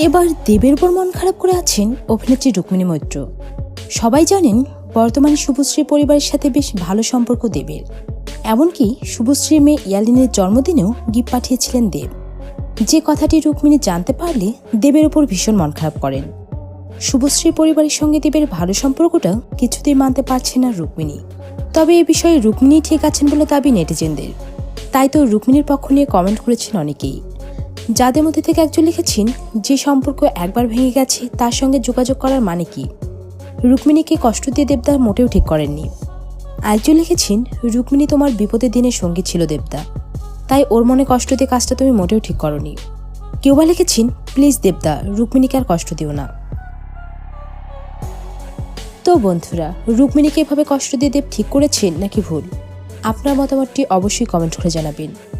এবার দেবের উপর মন খারাপ করে আছেন অভিনেত্রী রুক্মিণী মৈত্র। সবাই জানেন বর্তমানে শুভশ্রী পরিবারের সাথে বেশ ভালো সম্পর্ক দেবের। এমনকি শুভশ্রীর মেয়ে ইয়ালিনের জন্মদিনেও গিফট পাঠিয়েছিলেন দেব। যে কথাটি রুক্মিণী জানতে পারলে দেবের উপর ভীষণ মন খারাপ করেন। শুভশ্রী পরিবারের সঙ্গে দেবের ভালো সম্পর্কটা কিছুতেই মানতে পারছে না রুক্মিণী। তবে এ বিষয়ে রুক্মিণী ঠিক আছেন বলে দাবি নেটিজেনদের। তাই তো রুক্মিণীর পক্ষ নিয়ে কমেন্ট করেছেন অনেকেই। যাদের মধ্যে থেকে একজন লিখেছেন, যে সম্পর্ক একবার ভেঙে গেছে, তার সঙ্গে যোগাযোগ করার মানে কি? রুক্মিণীকে কষ্ট দিয়ে দেবদা মোটেও ঠিক করেননি। আরেকজন লিখেছেন, রুক্মিণী তোমার বিপদের দিনে সঙ্গী ছিল দেবদা। তাই ওর মনে কষ্ট দিয়ে কাজটা তুমি মোটেও ঠিক করনি। কেউ বা লিখেছেন, প্লিজ দেবদা, রুক্মিণীকে আর কষ্ট দিও না। তো বন্ধুরা, রুক্মিণীকে এভাবে কষ্ট দিয়ে দেব ঠিক করেছেন নাকি ভুল? আপনার মতামতটি অবশ্যই কমেন্ট করে জানাবেন।